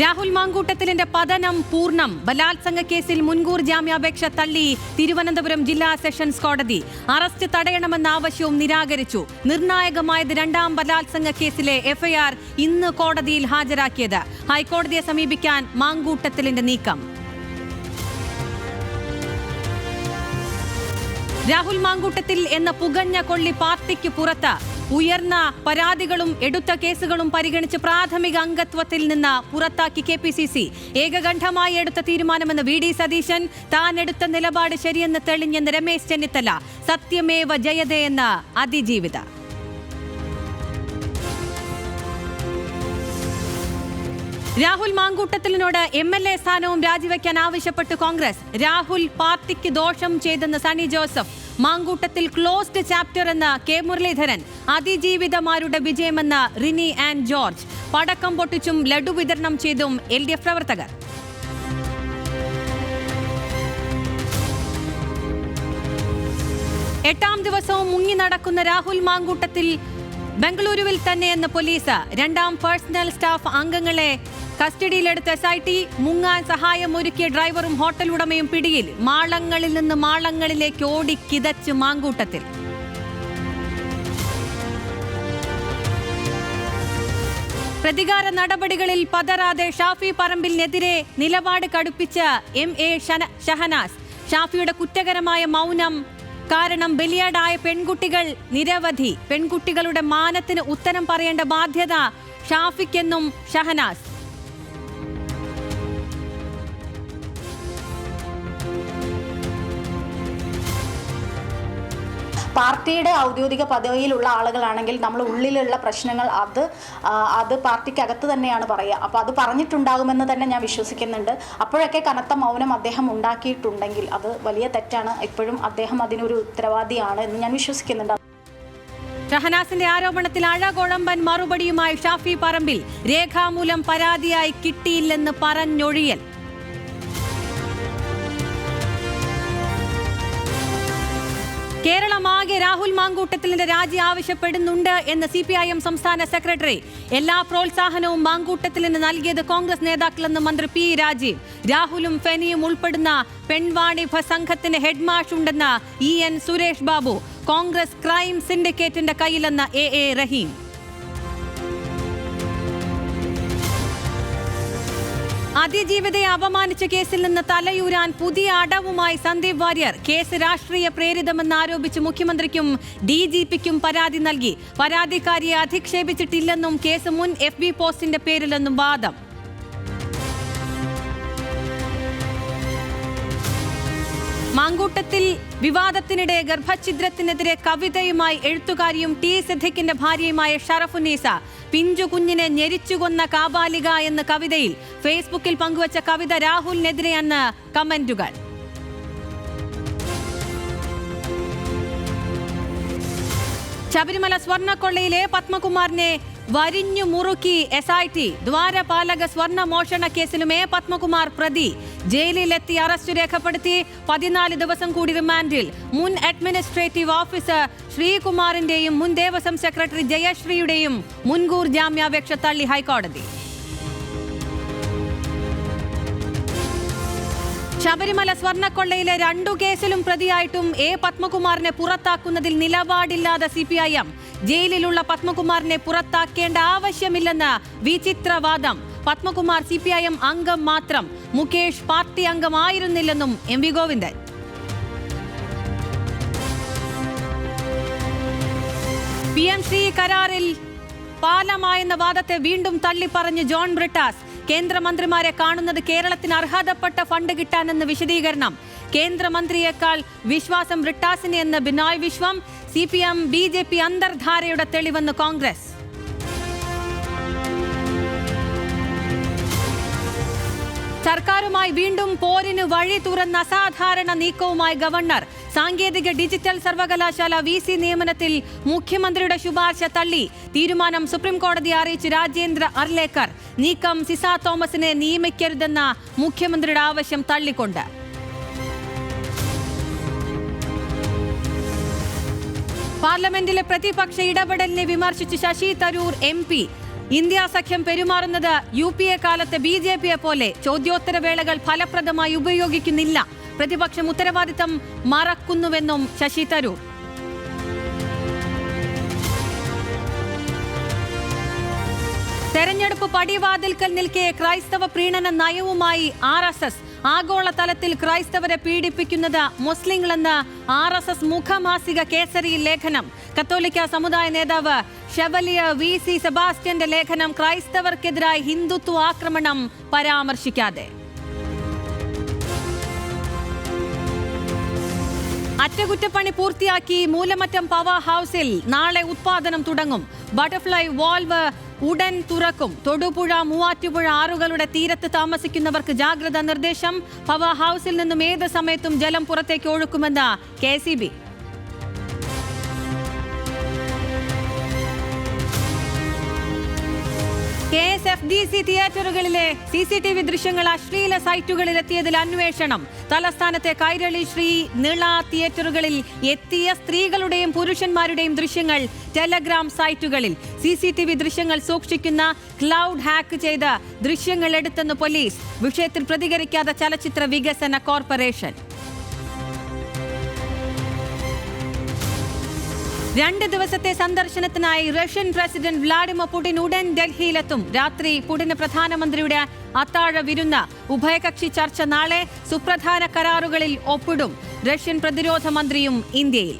രാഹുൽ മാങ്കൂട്ടത്തിലിന്റെ പതനം പൂർണം. ബലാത്സംഗ കേസിൽ മുൻകൂർ ജാമ്യാപേക്ഷ തള്ളി തിരുവനന്തപുരം ജില്ലാ സെഷൻസ് കോടതി. അറസ്റ്റ് തടയണമെന്ന ആവശ്യവും നിരാകരിച്ചു. നിർണായകമായത് രണ്ടാം ബലാത്സംഗ കേസിലെ എഫ്ഐആർ ഇന്ന് കോടതിയിൽ ഹാജരാക്കിയത്. ഹൈക്കോടതിയെ സമീപിക്കാൻ മാങ്കൂട്ടത്തിലിന്റെ നീക്കം. രാഹുൽ മാങ്കൂട്ടത്തിൽ എന്ന പുകഞ്ഞ കൊള്ളി പാർട്ടിക്ക് പുറത്ത് ഉയർന്ന പരാതികളും എടുത്ത കേസുകളും പരിഗണിച്ച് പ്രാഥമിക അംഗത്വത്തിൽ നിന്ന് പുറത്താക്കി കെ പി സി സി. ഏകകണ്ഠമായി എടുത്ത തീരുമാനമെന്ന് വി ഡി സതീശൻ താൻ എടുത്ത നിലപാട് ശരിയെന്ന് തെളിഞ്ഞെന്ന് രമേശ് ചെന്നിത്തല സത്യമേവ ജയതയെന്ന് അതിജീവിത. രാഹുൽ മാങ്കൂട്ടത്തിലിനോട് എം എൽ എ സ്ഥാനവും രാജിവെക്കാൻ ആവശ്യപ്പെട്ട് കോൺഗ്രസ്. രാഹുൽ പാർട്ടിക്ക് ദോഷം ചെയ്തെന്ന് സണി ജോസഫ് മാങ്കൂട്ടത്തിൽ ക്ലോസ്ഡ് ചാപ്റ്റർ എന്ന് കെ മുരളീധരൻ അതിജീവിതമാരുടെ വിജയമെന്ന് റിനി ആൻഡ് ജോർജ്. പടക്കം പൊട്ടിച്ചും ലഡു വിതരണം ചെയ്തും എൽ പ്രവർത്തകർ. എട്ടാം ദിവസവും മുങ്ങി നടക്കുന്ന രാഹുൽ മാങ്കൂട്ടത്തിൽ ബംഗളൂരുവിൽ തന്നെയെന്ന് പോലീസ്. രണ്ടാം പേഴ്സണൽ സ്റ്റാഫ് അംഗങ്ങളെ കസ്റ്റഡിയിലെടുത്ത എസ് ഐ ടി മുങ്ങാൻ സഹായമൊരുക്കിയ ഡ്രൈവറും ഹോട്ടൽ ഉടമയും പിടിയിൽ മാളങ്ങളിൽ നിന്ന് മാളങ്ങളിലേക്ക് ഓടി കിതച്ച് മാങ്കൂട്ടത്തിൽ. പ്രതികാര നടപടികളിൽ പതറാതെ ഷാഫി പറമ്പിലിനെതിരെ നിലപാട് കടുപ്പിച്ച എം എ ഷഹനാസ്. ഷാഫിയുടെ കുറ്റകരമായ മൗനം കാരണം ബലിയാടായ പെൺകുട്ടികൾ നിരവധി. പെൺകുട്ടികളുടെ മാനത്തിന് ഉത്തരം പറയേണ്ട ബാധ്യത ഷാഫിക്കെന്നും ഷഹനാസ്. പാർട്ടിയുടെ ഔദ്യോഗിക പദവിയിലുള്ള ആളുകളാണെങ്കിൽ നമ്മൾ ഉള്ളിലുള്ള പ്രശ്നങ്ങൾ അത് അത് പാർട്ടിക്കകത്ത് തന്നെയാണ് പറയുക. അപ്പോൾ അത് പറഞ്ഞിട്ടുണ്ടാകുമെന്ന് തന്നെ ഞാൻ വിശ്വസിക്കുന്നുണ്ട്. അപ്പോഴൊക്കെ കനത്ത മൗനം അദ്ദേഹം ഉണ്ടാക്കിയിട്ടുണ്ടെങ്കിൽ അത് വലിയ തെറ്റാണ്. ഇപ്പോഴും അദ്ദേഹം അതിനൊരു ഉത്തരവാദിയാണ് എന്ന് ഞാൻ വിശ്വസിക്കുന്നുണ്ട്. ഷഹനാസിന്റെ ആരോപണത്തിൽ അഴകൊഴമ്പൻ മറുപടിയുമായി ഷാഫി പറമ്പിൽ രേഖാമൂലം പരാതിയായി കിട്ടിയില്ലെന്ന് പറഞ്ഞൊഴിയൽ. കേരളമാകെ രാഹുൽ മാങ്കൂട്ടത്തിലിന്റെ രാജി ആവശ്യപ്പെടുന്നുണ്ട് എന്ന് സി പി ഐ എം സംസ്ഥാന സെക്രട്ടറി. എല്ലാ പ്രോത്സാഹനവും മാങ്കൂട്ടത്തിലിന് നൽകിയത് കോൺഗ്രസ് നേതാക്കളെന്ന് മന്ത്രി പി രാജീവ്. രാഹുലും ഫെനിയും ഉൾപ്പെടുന്ന പെൺവാണിഭ സംഘത്തിന് ഹെഡ്മാഷ് ഉണ്ടെന്ന് E N Suresh Babu. Congress crime സിൻഡിക്കേറ്റിന്റെ കയ്യിലെന്ന് എ എ റഹീം. അതിജീവിതയെ അപമാനിച്ച കേസിൽ നിന്ന് തലയൂരാൻ പുതിയ അടവുമായി സന്ദീപ് വാര്യർ. കേസ് രാഷ്ട്രീയ പ്രേരിതമെന്ന് ആരോപിച്ച് മുഖ്യമന്ത്രിക്കും ഡി ജി പിക്കും പരാതി നൽകി. പരാതിക്കാരിയെ അധിക്ഷേപിച്ചിട്ടില്ലെന്നും കേസ് മുൻ എഫ് ബി പോസ്റ്റിന്റെ പേരിലെന്നും വാദം. മാങ്കൂട്ടത്തിൽ വിവാദത്തിനിടെ ഗർഭഛിദ്രത്തിനെതിരെ കവിതയുമായി എഴുത്തുകാരിയും ടി സിദ്ദിഖിന്റെ ഭാര്യയുമായ ഷറഫുന്നീസ പിഞ്ചു കുഞ്ഞിനെ ഞെരിച്ചുകൊന്ന കാബാലിക എന്ന കവിതയിൽ ഫേസ്ബുക്കിൽ പങ്കുവച്ച കവിത രാഹുലിനെതിരെയെന്ന് കമന്റുകൾ. ശബരിമല സ്വർണക്കൊള്ളയിലെ പത്മകുമാറിനെ വരിഞ്ഞു മുറുക്കി എസ് ഐ ടി ദ്വാരപാലക സ്വർണ മോഷണ കേസിലും എ പത്മകുമാർ പ്രതി. ജയിലിലെത്തി അറസ്റ്റ് രേഖപ്പെടുത്തി പതിനാല് ദിവസം കൂടി റിമാൻഡിൽ. മുൻ അഡ്മിനിസ്ട്രേറ്റീവ് ഓഫീസർ ശ്രീകുമാറിന്റെയും മുൻ ദേവസ്വം സെക്രട്ടറി ജയശ്രീയുടെയും മുൻകൂർ ജാമ്യാപേക്ഷ തള്ളി ഹൈക്കോടതി. ശബരിമല സ്വർണക്കൊള്ളയിലെ രണ്ടു കേസിലും പ്രതിയായിട്ടും എ പത്മകുമാറിനെ പുറത്താക്കുന്നതിൽ നിലപാടില്ലാതെ സി പി ഐ എം. ജയിലിലുള്ള പത്മകുമാറിനെ പുറത്താക്കേണ്ട ആവശ്യമില്ലെന്ന് വിചിത്രവാദം. Padmakumar C P I M അംഗം മാത്രം. Mukesh party അംഗമായിരുന്നില്ലെന്നും M V Govindan. P M C കരാറിൽ പാലമായെന്ന വാദത്തെ വീണ്ടും തള്ളിപ്പറഞ്ഞ് ജോൺ ബ്രിട്ടാസ്. കേന്ദ്രമന്ത്രിമാരെ കാണുന്നത് കേരളത്തിന് അർഹതപ്പെട്ട ഫണ്ട് കിട്ടാനെന്ന് വിശദീകരണം. കേന്ദ്രമന്ത്രിയേക്കാൾ വിശ്വാസം ബ്രിട്ടാസിനെ എന്ന് Binoy Viswam C P M B J P അന്തർധാരയുടെ തെളിവെന്ന് കോൺഗ്രസ്. സർക്കാരുമായി വീണ്ടും പോരിന് വഴി തുറന്ന അസാധാരണ നീക്കവുമായി ഗവർണർ സാങ്കേതിക ഡിജിറ്റൽ സർവകലാശാല വി സി നിയമനത്തിൽ മുഖ്യമന്ത്രിയുടെ ശുപാർശ തള്ളി. തീരുമാനം സുപ്രീം കോടതിയെ അറിയിച്ച് രാജേന്ദ്ര അർലേക്കർ. നീക്കം സിസ തോമസിനെ നിയമിക്കരുതെന്ന മുഖ്യമന്ത്രിയുടെ ആവശ്യം തള്ളിക്കൊണ്ട്. പാർലമെന്റിലെ പ്രതിപക്ഷ ഇടപെടലിനെ വിമർശിച്ച് Shashi Tharoor M P. India സഖ്യം പെരുമാറുന്നത് യു പി എ കാലത്തെ ബി ജെ പിയെ പോലെ ചോദ്യോത്തരവേളകൾ ഫലപ്രദമായി ഉപയോഗിക്കുന്നില്ല. പ്രതിപക്ഷം ഉത്തരവാദിത്തം മറക്കുന്നുവെന്നും ശശി തരൂർ. തെരഞ്ഞെടുപ്പ് പടിവാതിൽക്കൽ നിൽക്കെ ക്രൈസ്തവ പ്രീണന നയവുമായി ആർ എസ് എസ് ആഗോളതലത്തിൽ ക്രൈസ്തവരെ പീഡിപ്പിക്കുന്നത് മുസ്ലിങ്ങളെന്ന് ആർ എസ് എസ് മുഖമാസിക കേസരി ലേഖനം. കത്തോലിക്ക സമുദായ നേതാവ് ഷെവലിയ വി സി സെബാസ്റ്റ്യന്റെ ലേഖനം ക്രൈസ്തവർക്കെതിരായി ഹിന്ദുത്വ ആക്രമണം പരാമർശിക്കാതെ. അറ്റകുറ്റപ്പണി പൂർത്തിയാക്കി മൂലമറ്റം പവർ ഹൗസിൽ നാളെ ഉത്പാദനം തുടങ്ങും. ബട്ടർഫ്ലൈ വാൾവ് ഉടൻ തുറക്കും. തൊടുപുഴ മൂവാറ്റുപുഴ ആറുകളുടെ തീരത്ത് താമസിക്കുന്നവർക്ക് ജാഗ്രതാ നിർദ്ദേശം. പവർ ഹൗസിൽ നിന്നും ഏത് സമയത്തും ജലം പുറത്തേക്ക് ഒഴുക്കുമെന്ന് K K S F D C തിയേറ്ററുകളിലെ C C T V ദൃശ്യങ്ങൾ അശ്ലീല സൈറ്റുകളിൽ എത്തിയതിൽ അന്വേഷണം. തലസ്ഥാനത്തെ കൈരളി ശ്രീ നിള തിയേറ്ററുകളിൽ എത്തിയ സ്ത്രീകളുടെയും പുരുഷന്മാരുടെയും ദൃശ്യങ്ങൾ ടെലഗ്രാം സൈറ്റുകളിൽ. സി സി ടി വി ദൃശ്യങ്ങൾ സൂക്ഷിക്കുന്ന ക്ലൗഡ് ഹാക്ക് ചെയ്ത ദൃശ്യങ്ങൾ എടുത്തെന്ന് പോലീസ്. വിഷയത്തിൽ പ്രതികരിക്കാതെ ചലച്ചിത്ര വികസന കോർപ്പറേഷൻ. രണ്ട് ദിവസത്തെ സന്ദർശനത്തിനായി റഷ്യൻ പ്രസിഡന്റ് വ്ളാഡിമിർ പുടിൻ ഉടൻ ഡൽഹിയിലെത്തും. രാത്രി പുടിന് പ്രധാനമന്ത്രിയുടെ അത്താഴ വിരുന്ന്. ഉഭയകക്ഷി ചർച്ച നാളെ സുപ്രധാന കരാറുകളിൽ ഒപ്പിടും റഷ്യൻ പ്രതിരോധ മന്ത്രിയും ഇന്ത്യയിൽ.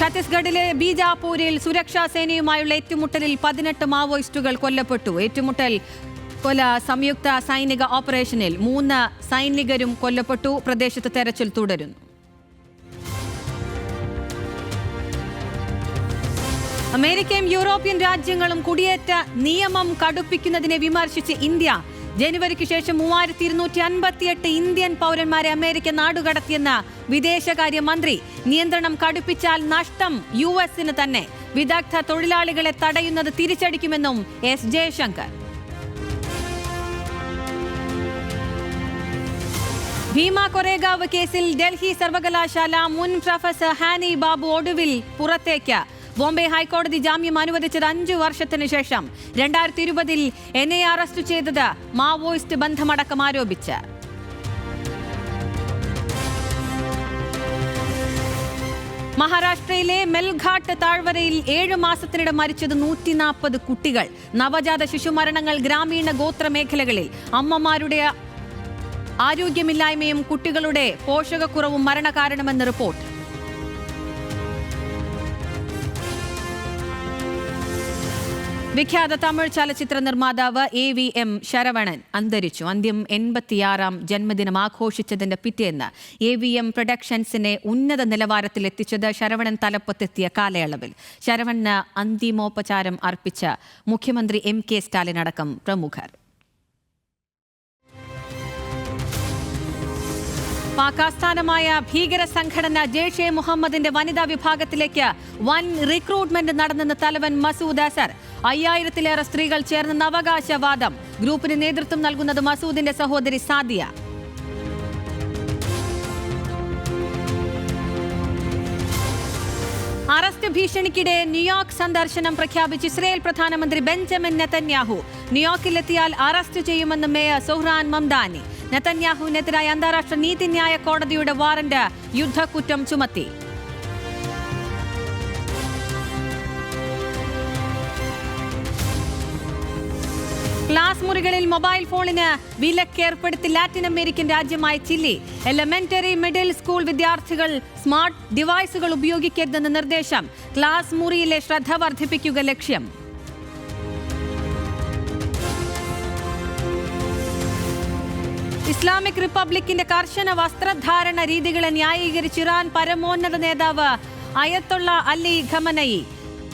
ഛത്തീസ്ഗഡിലെ ബീജാപൂരിൽ സുരക്ഷാ സേനയുമായുള്ള ഏറ്റുമുട്ടലിൽ പതിനെട്ട് മാവോയിസ്റ്റുകൾ കൊല്ലപ്പെട്ടു. ഏറ്റുമുട്ടൽ കൊല സംയുക്ത സൈനിക ഓപ്പറേഷനിൽ മൂന്ന് സൈനികരും കൊല്ലപ്പെട്ടു. പ്രദേശത്ത് തെരച്ചിൽ തുടരുന്നു. അമേരിക്കയും യൂറോപ്യൻ രാജ്യങ്ങളും കുടിയേറ്റ നിയമം കടുപ്പിക്കുന്നതിനെ വിമർശിച്ച് ഇന്ത്യ. ജനുവരിക്ക് ശേഷം മൂവായിരത്തി ഇരുന്നൂറ്റി അൻപത്തിയെട്ട് ഇന്ത്യൻ പൗരന്മാരെ അമേരിക്ക നാടുകടത്തിയെന്ന വിദേശകാര്യമന്ത്രി നിയന്ത്രണം കടുപ്പിച്ചാൽ നഷ്ടം യു എസിന് തന്നെ. വിദഗ്ധ തൊഴിലാളികളെ തടയുന്നത് തിരിച്ചടിക്കുമെന്നും എസ് ജയശങ്കർ. ഭീമ കൊറേഗാവ് കേസിൽ ഡൽഹി സർവകലാശാല മുൻ പ്രൊഫസർ ഹാനി ബാബു ഒടുവിൽ പുറത്തേക്ക്. ബോംബെ ഹൈക്കോടതി ജാമ്യം അനുവദിച്ചത് അഞ്ചു വർഷത്തിന് ശേഷം. രണ്ടായിരത്തി ഇരുപതിൽ എന്നെ അറസ്റ്റ് ചെയ്തത് മാവോയിസ്റ്റ് ബന്ധമടക്കം ആരോപിച്ച്. മഹാരാഷ്ട്രയിലെ മെൽഘാട്ട് താഴ്വരയിൽ ഏഴ് മാസത്തിനിടെ മരിച്ചത് നൂറ്റി നാൽപ്പത് കുട്ടികൾ. നവജാത ശിശുമരണങ്ങൾ ഗ്രാമീണ ഗോത്ര മേഖലകളിൽ അമ്മമാരുടെ ആരോഗ്യമില്ലായ്മയും കുട്ടികളുടെ പോഷകക്കുറവും മരണകാരണമെന്ന് റിപ്പോർട്ട്. വിഖ്യാത തമിഴ് ചലച്ചിത്ര നിർമ്മാതാവ് എ വി എം ശരവണൻ അന്തരിച്ചു. അന്ത്യം എൺപത്തിയാറാം ജന്മദിനം ആഘോഷിച്ചതിന്റെ പിറ്റേന്ന് എ വി എം പ്രൊഡക്ഷൻസിനെ ഉന്നത നിലവാരത്തിൽ എത്തിച്ചത് ശരവണൻ തലപ്പത്തെത്തിയ കാലയളവിൽ. ശരവണന് അന്തിമോപചാരം അർപ്പിച്ച മുഖ്യമന്ത്രി എം കെ സ്റ്റാലിൻ അടക്കം പ്രമുഖർ. പാക് ആസ്ഥാനമായ ഭീകര സംഘടന ജെയ്ഷെ മുഹമ്മദിന്റെ വനിതാ വിഭാഗത്തിലേക്ക് വൻ റിക്രൂട്ട്മെന്റ് നടന്നെന്ന് തലവൻ മസൂദ് അസർ. അയ്യായിരത്തിലേറെ സ്ത്രീകൾ ചേർന്ന് അവകാശവാദം ഗ്രൂപ്പിന് നേതൃത്വം നൽകുന്നത് മസൂദിന്റെ സഹോദരി സാദിയ. അറസ്റ്റ് ഭീഷണിക്കിടെ ന്യൂയോർക്ക് സന്ദർശനം പ്രഖ്യാപിച്ച് ഇസ്രയേൽ പ്രധാനമന്ത്രി ബെഞ്ചമിൻ നെതന്യാഹു. ന്യൂയോർക്കിലെത്തിയാൽ അറസ്റ്റ് ചെയ്യുമെന്ന് മേയർ സൊഹ്റാൻ മംദാനി. നെതന്യാഹുവിനെതിരായ അന്താരാഷ്ട്ര നീതിന്യായ കോടതിയുടെ വാറന്റ് യുദ്ധക്കുറ്റം ചുമത്തി. ക്ലാസ് മുറികളിൽ മൊബൈൽ ഫോണിന് വിലക്കേർപ്പെടുത്തി ലാറ്റിൻ അമേരിക്കൻ രാജ്യമായ ചില്ലി. എലമെന്ററി മിഡിൽ സ്കൂൾ വിദ്യാർത്ഥികൾ സ്മാർട്ട് ഡിവൈസുകൾ ഉപയോഗിക്കരുതെന്ന നിർദ്ദേശം. ക്ലാസ് മുറിയിലെ ശ്രദ്ധ വർദ്ധിപ്പിക്കുക ലക്ഷ്യം. ഇസ്ലാമിക് റിപ്പബ്ലിക്കിന്റെ കർശന വസ്ത്രധാരണ രീതികളെ ന്യായീകരിച്ച് ഇറാൻ പരമോന്നത നേതാവ് അയത്തുള്ള അലി ഖമനയി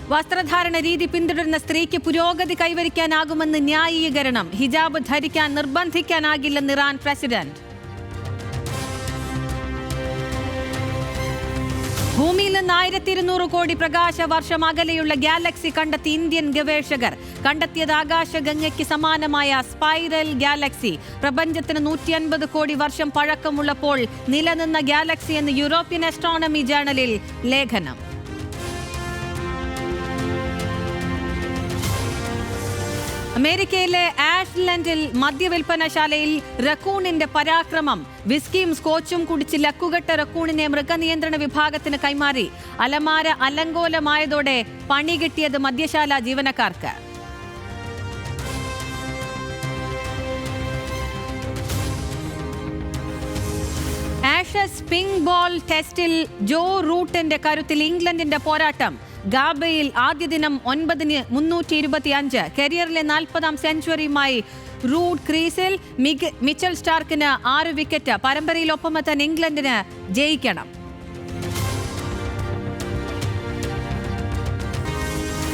വസ്ത്രധാരണ രീതി പിന്തുടരുന്ന സ്ത്രീക്ക് പുരോഗതി കൈവരിക്കാനാകുമെന്ന് ന്യായീകരണം. ഹിജാബ് ധരിക്കാൻ നിർബന്ധിക്കാനാകില്ലെന്ന് ഇറാൻ പ്രസിഡന്റ്. ഭൂമിയിൽ നിന്ന് ആയിരത്തി ഇരുന്നൂറ് കോടി പ്രകാശ വർഷം അകലെയുള്ള ഗാലക്സി കണ്ടെത്തി ഇന്ത്യൻ ഗവേഷകർ കണ്ടെത്തിയത് ആകാശഗംഗയ്ക്ക് സമാനമായ സ്പൈറൽ ഗാലക്സി. പ്രപഞ്ചത്തിന് നൂറ്റി അൻപത് കോടി വർഷം പഴക്കമുള്ളപ്പോൾ നിലനിന്ന ഗാലക്സി എന്ന് യൂറോപ്യൻ അസ്ട്രോണമി ജേണലിൽ ലേഖനം. അമേരിക്കയിലെ ആഷ്ലൻഡിൽ മദ്യവിൽപ്പനശാലയിൽ റക്കൂണിന്റെ പരാക്രമം. വിസ്കിയും സ്കോച്ചും കുടിച്ച് ലക്കുകെട്ട റക്കൂണിനെ മൃഗനിയന്ത്രണ വിഭാഗത്തിന് കൈമാറി. അലമാര അലങ്കോലമായതോടെ പണി കിട്ടിയത് മദ്യശാല ജീവനക്കാർക്ക്. ആഷസ് പിങ്ക് ബോൾ ടെസ്റ്റിൽ ജോ റൂട്ടിന്റെ കരുത്തിൽ ഇംഗ്ലണ്ടിന്റെ പോരാട്ടം. ഗാബയിൽ ആദ്യ ദിനം ഒൻപതിന് മുന്നൂറ്റി ഇരുപത്തി അഞ്ച് കരിയറിലെ നാൽപ്പതാം സെഞ്ചുറിയുമായി റൂഡ് ക്രീസിൽ മിച്ചൽ സ്റ്റാർക്കിന് ആറ് വിക്കറ്റ്. പരമ്പരയിൽ ഒപ്പമെത്താൻ ഇംഗ്ലണ്ടിന് ജയിക്കണം.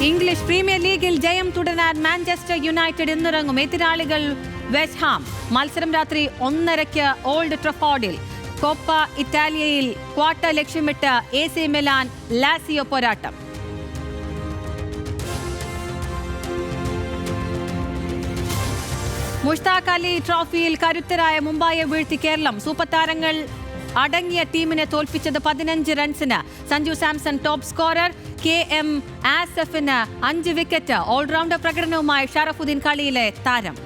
ഇംഗ്ലീഷ് പ്രീമിയർ ലീഗിൽ ജയം തുടരാൻ മാഞ്ചസ്റ്റർ യുണൈറ്റഡ് ഇന്നിറങ്ങും. എതിരാളികൾ വെസ്റ്റ് ഹാം. മത്സരം രാത്രി ഒന്നരയ്ക്ക് ഓൾഡ് ട്രഫോർഡിൽ. കോപ്പ ഇറ്റാലിയയിൽ ക്വാർട്ടർ ലക്ഷ്യമിട്ട് എ സി മിലാൻ ലാസിയോ പോരാട്ടം. മുഷ്താഖ് അലി ട്രോഫിയിൽ കരുത്തരായ മുംബൈയെ വീഴ്ത്തി കേരളം. സൂപ്പർ താരങ്ങൾ അടങ്ങിയ ടീമിനെ തോൽപ്പിച്ചത് പതിനഞ്ച് റൺസിന്. Sanju Samson top scorer. K M ആസഫിന് അഞ്ച് വിക്കറ്റ്. ഓൾറൗണ്ടർ പ്രകടനവുമായി ഷറഫുദ്ദീൻ കളിയിലെ താരം.